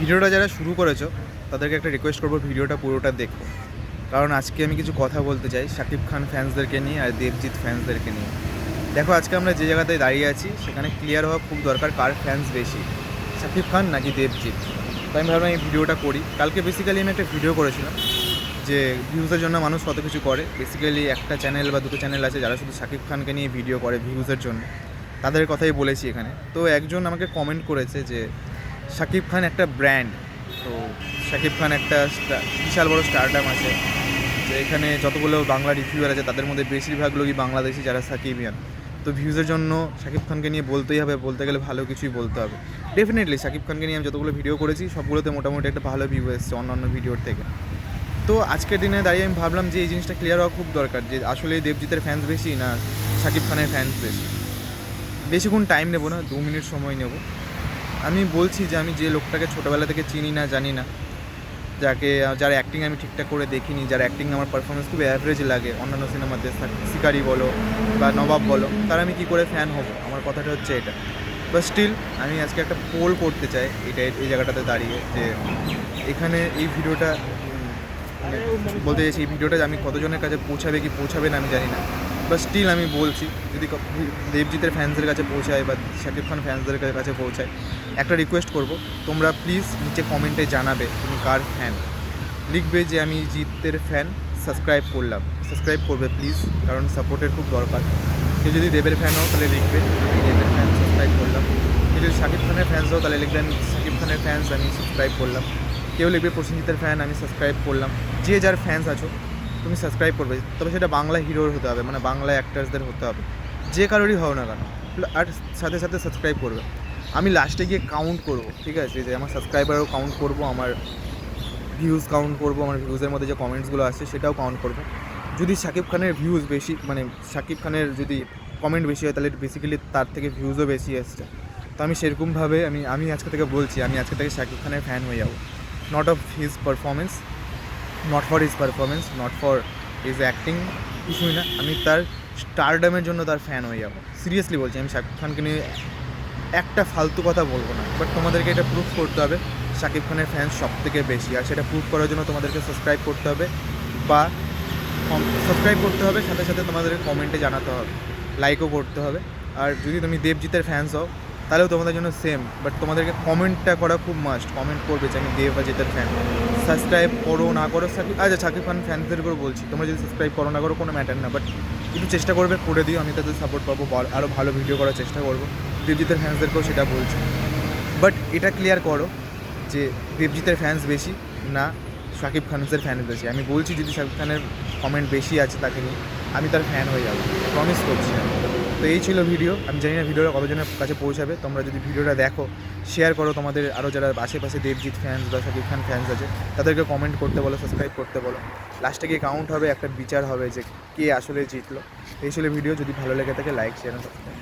ভিডিওটা যারা শুরু করেছ, তাদেরকে একটা রিকোয়েস্ট করব ভিডিওটা পুরোটা দেখো। কারণ আজকে আমি কিছু কথা বলতে চাই শাকিব খান ফ্যান্সদেরকে নিয়ে আর দেবজিৎ ফ্যান্সদেরকে নিয়ে। দেখো, আজকে আমরা যে জায়গাতে দাঁড়িয়ে আছি, সেখানে ক্লিয়ার হওয়া খুব দরকার কার ফ্যান্স বেশি, শাকিব খান নাকি দেবজিৎ? তো আমি ভাবলাম এই ভিডিওটা করি। কালকে বেসিক্যালি আমি একটা ভিডিও করেছিলাম, যে ভিউজের জন্য মানুষ কত কিছু করে। বেসিক্যালি একটা চ্যানেল বা দুটো চ্যানেল আছে যারা শুধু শাকিব খানকে নিয়ে ভিডিও করে ভিউজের জন্য। তাদের কথাই বলেছি এখানে। তো একজন আমাকে কমেন্ট করেছে যে শাকিব খান একটা ব্র্যান্ড। তো শাকিব খান একটা বিশাল বড় স্টারডাম আছে তো এখানে যতগুলো বাংলা রিভিউয়ার আছে, তাদের মধ্যে বেশিরভাগ লোকই বাংলাদেশি যারা সাকিবিয়ান। তো ভিউজের জন্য শাকিব খানকে নিয়ে বলতেই হবে, বলতে গেলে ভালো কিছুই বলতে হবে। ডেফিনেটলি শাকিব খানকে নিয়ে আমি যতগুলো ভিডিও করেছি, সবগুলোতে মোটামুটি একটা ভালো ভিউ এসছে অন্যান্য ভিডিওর থেকে। তো আজকের দিনে দাঁড়িয়ে আমি ভাবলাম যে এই জিনিসটা ক্লিয়ার হওয়া খুব দরকার, যে আসলে দেবজিতের ফ্যান্স বেশি না শাকিব খানের ফ্যান্স বেশি। বেশিক্ষণ টাইম নেব না, দু মিনিট সময় নেব। আমি বলছি যে আমি যে লোকটাকে ছোটোবেলা থেকে চিনি না, জানি না। যাকে, যার অ্যাক্টিং আমি ঠিকঠাক করে দেখিনি, যার অ্যাক্টিং আমার পারফরমেন্স খুব অ্যাভারেজ লাগে, অন্যান্য সিনেমাতে শিকারি বলো বা নবাব বলো, তার আমি কী করে ফ্যান হব? আমার কথাটা হচ্ছে এটা। বাট স্টিল আমি আজকে একটা পোল করতে চাই, এটা, এই জায়গাটাতে দাঁড়িয়ে, যে এখানে এই ভিডিওটা মানে বলতে চাইছি, এই ভিডিওটা আমি কতজনের কাছে পৌঁছাবে কি পৌঁছাবে না, আমি জানি না। বাট স্টিল আমি বলছি, যদি দেবজিতের ফ্যান্সদের কাছে পৌঁছায় বা শাকিব খান ফ্যান্সদের কাছে পৌঁছায়, একটা রিকোয়েস্ট করব, তোমরা প্লিজ নিচে কমেন্টে জানাবে তুমি কার ফ্যান লিখবে যে আমি জিতের ফ্যান সাবস্ক্রাইব করলাম। সাবস্ক্রাইব করবে প্লিজ কারণ সাপোর্টের খুব দরকার। কেউ যদি দেবের ফ্যান হও, তাহলে লিখবে, আমি দেবের ফ্যান সাবস্ক্রাইব করলাম। কেউ যদি শাকিব খানের ফ্যান্স হও, তাহলে লিখবেন শাকিব খানের ফ্যান্স আমি সাবস্ক্রাইব করলাম। কেউ লিখবে প্রসেনজিতের ফ্যান আমি সাবস্ক্রাইব করলাম। যে যার ফ্যান্স আছো তুমি সাবস্ক্রাইব করবে, তবে সেটা বাংলা হিরোর হতে হবে মানে বাংলা অ্যাক্টার্সদের হতে হবে। যে কারোরই হও না কেন, আর সাথে সাথে সাবস্ক্রাইব করবে। আমি লাস্টে গিয়ে কাউন্ট করব, ঠিক আছে? যে আমার সাবস্ক্রাইবারও কাউন্ট করব, আমার ভিউজ কাউন্ট করব, আমার ভিউজের মধ্যে যে কমেন্টসগুলো আসছে, সেটাও কাউন্ট করব। যদি শাকিব খানের ভিউজ বেশি মানে শাকিব খানের যদি কমেন্ট বেশি হয়, তাহলে বেসিক্যালি তার থেকে ভিউজও বেশি আসছে। তো আমি সেরকমভাবে, আমি আমি আজকে থেকে বলছি, আমি আজকে থেকে শাকিব খানের ফ্যান হয়ে যাব। Not of his performance not for his performance not for his acting কিছুই না। আমি তার স্টারডামের জন্য তার ফ্যান হয়ে যাব। সিরিয়াসলি বলছি, আমি শাকিব খানকে নিয়ে একটা ফালতু কথা বলব না। বাট তোমাদেরকে এটা প্রুফ করতে হবে শাকিব খানের ফ্যান্স সব থেকে বেশি। আর সেটা প্রুফ করার জন্য তোমাদেরকে সাবস্ক্রাইব করতে হবে, বা সাবস্ক্রাইব করতে হবে, সাথে সাথে তোমাদেরকে কমেন্টে জানাতে হবে। লাইকও করতে হবে। আর যদি তুমি দেবজিতের ফ্যান্স হও তাহলেও তোমাদের জন্য সেম বাট তোমাদেরকে কমেন্টটা করা খুব মাস্ট কমেন্ট করবে যে আমি দেব জিতের ফ্যান সাবস্ক্রাইব করো, না করো, সাকিব আচ্ছা শাকিব খান ফ্যান্সদের করে বলছি, তোমরা যদি সাবস্ক্রাইব করো, না করো, কোনো ম্যাটার না বাট একটু চেষ্টা করবে, করে দিও, আমি তাদের সাপোর্ট পাবো আরও ভালো ভিডিও করার চেষ্টা করব। দেবজিতের ফ্যান্সদেরকেও সেটা বলছি। বাট এটা ক্লিয়ার করো যে দেবজিতের ফ্যান্স বেশি, না শাকিব খানের ফ্যান বেশি। আমি বলছি, যদি শাকিব খানের কমেন্ট বেশি আছে তাকে নিয়ে, আমি তার ফ্যান হয়ে যাব। প্রমিস করছি আমি। তো এই ছিল ভিডিও আমি জানি না ভিডিওটা কতজনের কাছে পৌঁছাবে। তোমরা যদি ভিডিওটা দেখো শেয়ার করো তোমাদের আরও যারা আশেপাশে দেবজিৎ ফ্যান্স বা শাকিব খান ফ্যান্স আছে, তাদেরকে কমেন্ট করতে বলো সাবস্ক্রাইব করতে বলো। লাস্টে গিয়ে কাউন্ট হবে, একটা বিচার হবে যে কে আসলে জিতলো। এই ছিল ভিডিও যদি ভালো লেগে থাকে লাইক শেয়ার সাবস্ক্রাইব